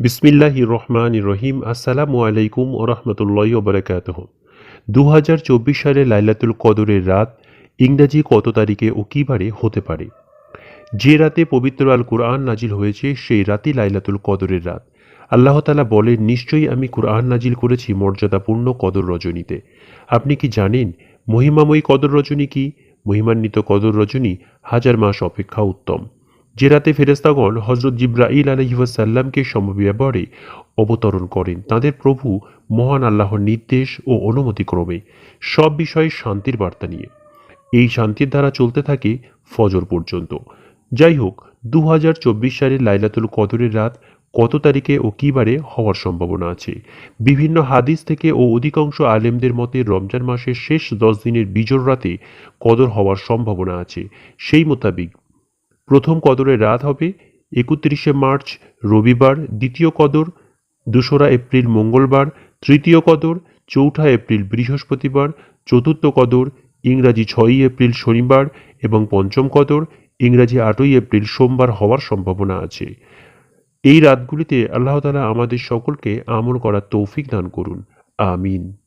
বিসমিল্লাহ রহমান রহিম। আসসালামু আলাইকুম ও রহমতুল্লাহ ওবরাকাত দু হাজার চব্বিশ সালে লাইলাতুল কদরের রাত ইংরাজি কত তারিখে ও কী বারে হতে পারে? যে রাতে পবিত্র আল কুরআন নাজিল হয়েছে, সেই রাতই লাইলাতুল কদরের রাত। আল্লাহ তালা বলেন, নিশ্চয়ই আমি কুরআন নাজিল করেছি মর্যাদাপূর্ণ কদর রজনীতে। আপনি কি জানেন, মহিমাময়ী কদর রজনী কি? মহিমান্বিত কদর রজনী হাজার মাস অপেক্ষা উত্তম। যে রাতে ফেরেস্তাগণ হজরত জিব্রাইল আলহিউসাল্লামকে সমব্যবহারে অবতরণ করেন। তাদের প্রভু মহান আল্লাহর নির্দেশ ও অনুমতি ক্রমে সব বিষয়ে শান্তির বার্তা নিয়ে। এই শান্তির ধারা চলতে থাকে ফজর পর্যন্ত। যাই হোক দু হাজার চব্বিশ সালের লাইলাতুল কদরের রাত কত তারিখে ও কী বারে হওয়ার সম্ভাবনা আছে? বিভিন্ন হাদিস থেকে ও অধিকাংশ আলেমদের মতে রমজান মাসের শেষ দশ দিনের বিজোর রাতে কদর হওয়ার সম্ভাবনা আছে। সেই মোতাবিক প্রথম কদরের রাত হবে একত্রিশে মার্চ, রবিবার দ্বিতীয় কদর, দোসরা এপ্রিল মঙ্গলবার তৃতীয় কদর, চৌঠা এপ্রিল বৃহস্পতিবার, চতুর্থ কদর, ইংরাজি ছয়ই এপ্রিল শনিবার এবং পঞ্চম কদর, ইংরাজি আটই এপ্রিল সোমবার হওয়ার সম্ভাবনা আছে। এই রাতগুলিতে আল্লাহ তালা আমাদের সকলকে আমল করার তৌফিক দান করুন। আমিন।